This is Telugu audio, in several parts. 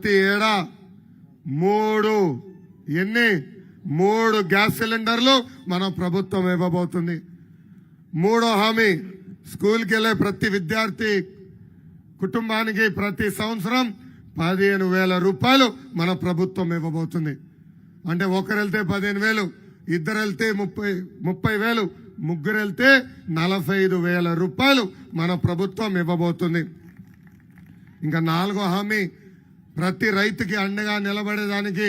ప్రతి ఏడా మూడు ఎన్ని? మూడు గ్యాస్ సిలిండర్లు మన ప్రభుత్వం ఇవ్వబోతుంది. మూడో హామీ స్కూల్కి వెళ్ళే ప్రతి విద్యార్థి కుటుంబానికి ప్రతి సంవత్సరం పదిహేను వేల రూపాయలు మన ప్రభుత్వం ఇవ్వబోతుంది. అంటే ఒకరు వెళ్తే పదిహేను వేలు ఇద్దరు వెళ్తే ముప్పై ముప్పై వేలు ముగ్గురు వెళ్తే నలభై ఐదు వేల రూపాయలు మన ప్రభుత్వం ఇవ్వబోతుంది. ఇంకా నాలుగో హామీ ప్రతి రైతుకి అండగా నిలబడేదానికి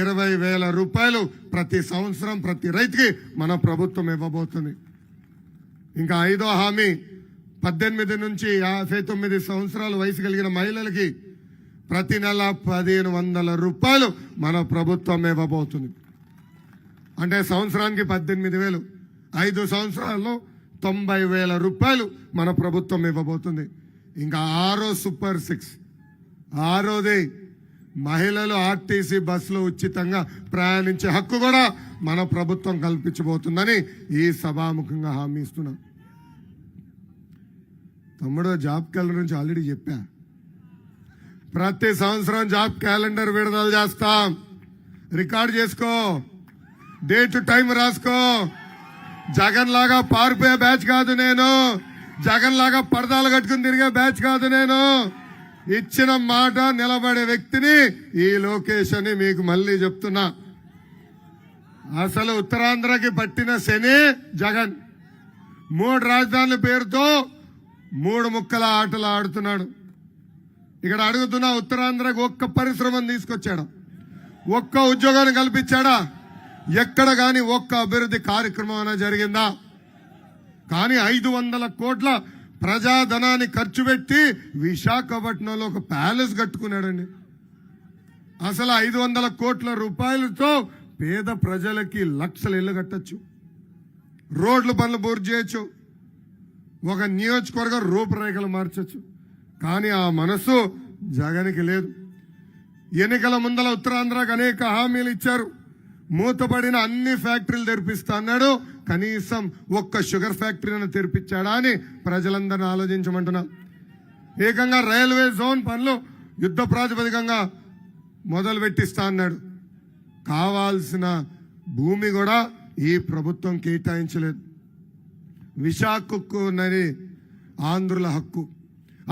ఇరవై వేల రూపాయలు ప్రతి సంవత్సరం ప్రతి రైతుకి మన ప్రభుత్వం ఇవ్వబోతుంది. ఇంకా ఐదో హామీ పద్దెనిమిది నుంచి యాభై తొమ్మిది సంవత్సరాల వయసు కలిగిన మహిళలకి ప్రతి నెల పదిహేను వందల రూపాయలు మన ప్రభుత్వం ఇవ్వబోతుంది. అంటే సంవత్సరానికి పద్దెనిమిది వేలు ఐదు సంవత్సరాల్లో తొంభై వేల రూపాయలు మన ప్రభుత్వం ఇవ్వబోతుంది. ఇంకా ఆరో సూపర్ సిక్స్ ఆరోది మహిళలు ఆర్టీసీ బస్సులో ఉచితంగా ప్రయాణించే హక్కు కూడా మన ప్రభుత్వం కల్పించబోతుందని ఈ సభాముఖంగా హామీ ఇస్తున్నాం. తమ్ముడు జాబ్ క్యాలెండర్ నుంచి ఆల్రెడీ చెప్పా. ప్రతి సంవత్సరం జాబ్ క్యాలెండర్ విడుదల చేస్తాం. రికార్డ్ చేసుకో. డేట్ టైం రాసుకో. జగన్ లాగా పారిపోయే బ్యాచ్ కాదు నేను. జగన్ లాగా పరదాలు కట్టుకుని తిరిగే బ్యాచ్ కాదు నేను. ఇచ్చిన మాట నిలబడే వ్యక్తిని ఈ లోకేష్ అని మీకు మళ్ళీ చెప్తున్నా. అసలు ఉత్తరాంధ్రకి పట్టిన శని జగన్. మూడు రాజధానుల పేరుతో మూడు ముక్కల ఆటలు ఆడుతున్నాడు. ఇక్కడ అడుగుతున్నా ఉత్తరాంధ్రకు ఒక్క పరిశ్రమను తీసుకొచ్చాడు. ఒక్క ఉద్యోగాన్ని కల్పించాడా? ఎక్కడ కానీ ఒక్క అభివృద్ధి కార్యక్రమం అయినా జరిగిందా? కానీ ఐదు వందల కోట్ల ప్రజాధనాన్ని ఖర్చు పెట్టి విశాఖపట్నంలో ఒక ప్యాలెస్ కట్టుకున్నాడండి. అసలు ఐదు వందల కోట్ల రూపాయలతో పేద ప్రజలకి లక్షలు ఇల్లు కట్టచ్చు. రోడ్లు పనులు పూర్తి చేయొచ్చు. ఒక నియోజకవర్గ రూపురేఖలు మార్చచ్చు. కానీ ఆ మనసు జగన్కి లేదు. ఎన్నికల ముందల ఉత్తరాంధ్రకు అనేక హామీలు ఇచ్చారు. మూతపడిన అన్ని ఫ్యాక్టరీలు తెరిపిస్తా అన్నాడు. కనీసం ఒక్క షుగర్ ఫ్యాక్టరీని తెరిపించాడా అని ప్రజలందరిని ఆలోచించమంటున్నా. ఏకంగా రైల్వే జోన్ పనులు యుద్ధ ప్రాతిపదికంగా మొదలు పెట్టిస్తా అన్నాడు. కావాల్సిన భూమి కూడా ఈ ప్రభుత్వం కేటాయించలేదు. విశాఖ నది ఆంధ్రుల హక్కు.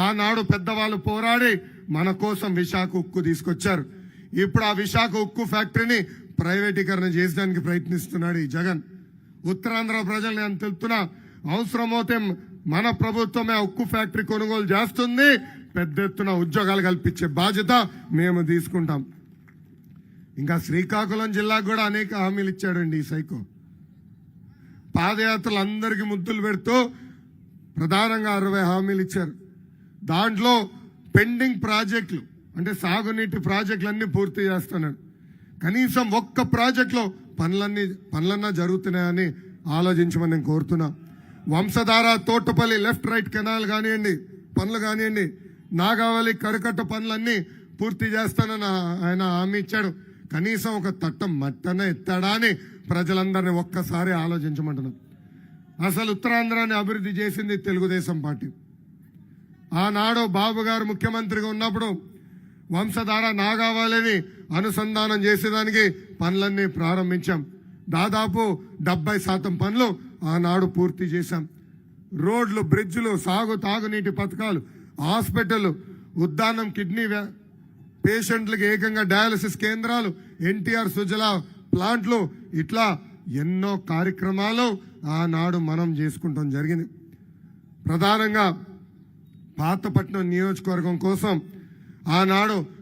ఆనాడు పెద్దవాళ్ళు పోరాడి మన కోసం విశాఖ ఉక్కు తీసుకొచ్చారు. ఇప్పుడు ఆ విశాఖ ఉక్కు ఫ్యాక్టరీని ప్రైవేటీకరణ చేయడానికి ప్రయత్నిస్తున్నాడు ఈ జగన్. ఉత్తరాంధ్ర ప్రజలు నేను తెలుపుతున్నా అవసరమైతే మన ప్రభుత్వమే ఉక్కు ఫ్యాక్టరీ కొనుగోలు చేస్తుంది పెద్ద ఎత్తున ఉద్యోగాలు కల్పించే బాధ్యత మేము తీసుకుంటాం. ఇంకా శ్రీకాకుళం జిల్లాకు కూడా అనేక హామీలు ఇచ్చాడండి ఈ సైకో. పాదయాత్రలు అందరికీ ముద్దులు పెడుతూ ప్రధానంగా అరవై హామీలు ఇచ్చారు. దాంట్లో పెండింగ్ ప్రాజెక్టులు అంటే సాగునీటి ప్రాజెక్టులన్నీ పూర్తి చేస్తున్నాడు. కనీసం ఒక్క ప్రాజెక్ట్లో పనులన్నీ పనులన్నా జరుగుతున్నాయని ఆలోచించమని నేను కోరుతున్నా. Vamsadhara Thotapalli left right canal కానివ్వండి పనులు కానివ్వండి నాగావళి కరకట్ట పనులన్నీ పూర్తి చేస్తానని ఆయన హామీ ఇచ్చాడు. కనీసం ఒక తట్టం మట్టన ఎత్తాడా అని ప్రజలందరినీ ఒక్కసారి ఆలోచించమంటున్నాం. అసలు ఉత్తరాంధ్రాన్ని అభివృద్ధి చేసింది తెలుగుదేశం పార్టీ. ఆనాడు బాబు గారు ముఖ్యమంత్రిగా ఉన్నప్పుడు వంశధార నాగావళిని అనుసంధానం చేసేదానికి పనులన్నీ ప్రారంభించాం. దాదాపు డెబ్బై శాతం పనులు ఆనాడు పూర్తి చేశాం. రోడ్లు బ్రిడ్జ్లు సాగు తాగునీటి పథకాలు హాస్పిటల్ ఉద్దానం కిడ్నీ పేషెంట్లకు ఏకంగా డయాలసిస్ కేంద్రాలు ఎన్టీఆర్ సుజల ప్లాంట్లు ఇట్లా ఎన్నో కార్యక్రమాలు ఆనాడు మనం చేసుకుంటాం జరిగింది. ప్రధానంగా పాతపట్నం నియోజకవర్గం కోసం ఆనాడు